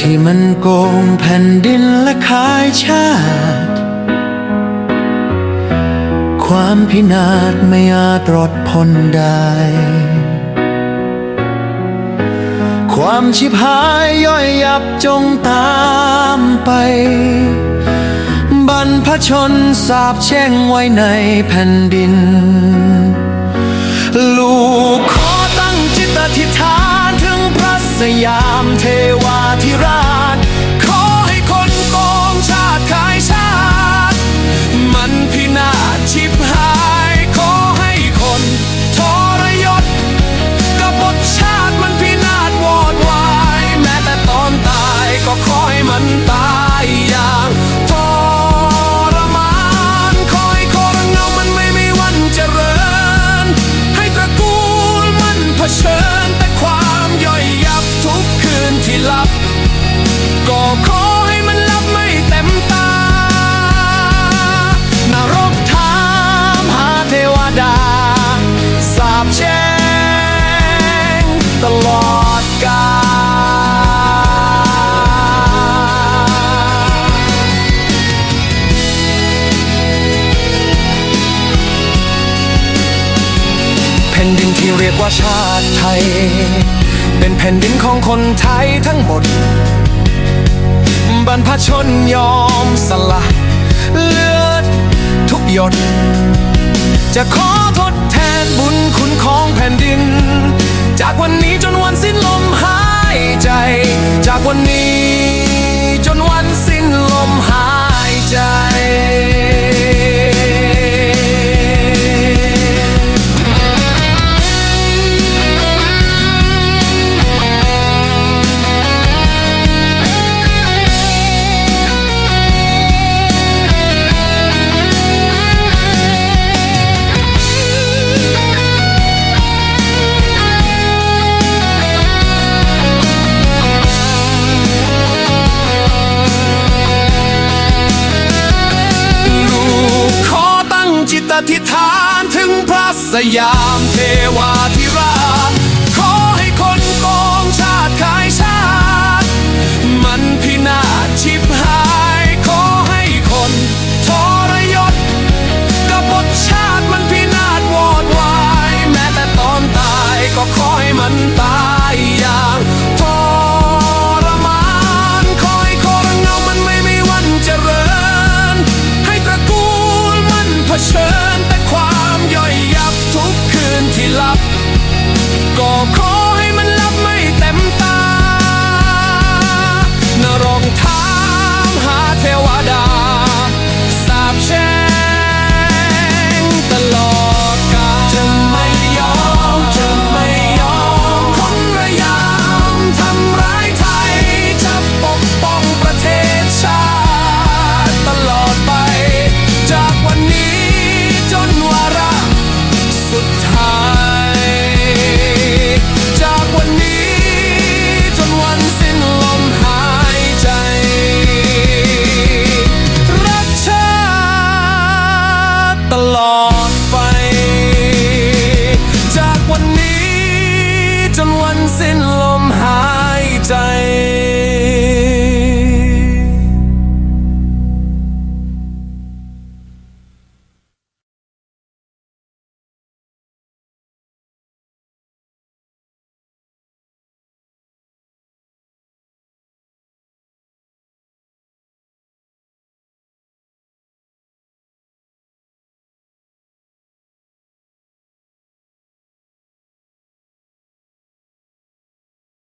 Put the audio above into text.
ที่มันโกงแผ่นดินและขายชาติ ความพินาศไม่อาจรอดพ้นได้ ความชิบหายย่อยยับจงตามไป บรรพชนสาบแช่งไว้ในแผ่นดิน ลูกขอตั้งจิตอธิษฐาน ยามเทวาธิราช กา แผ่นดินที่เรียกว่าชาติไทย เป็นแผ่นดินของคนไทยทั้งหมด บรรพชนยอมสละเลือดทุกหยด จะขอทดแทนบุญคุณของแผ่นดิน จากวันนี้จนวันสิ้นลมหาย อธิษฐานถึงพระสยามเทวา off จนวันสิ้นลมหายใจ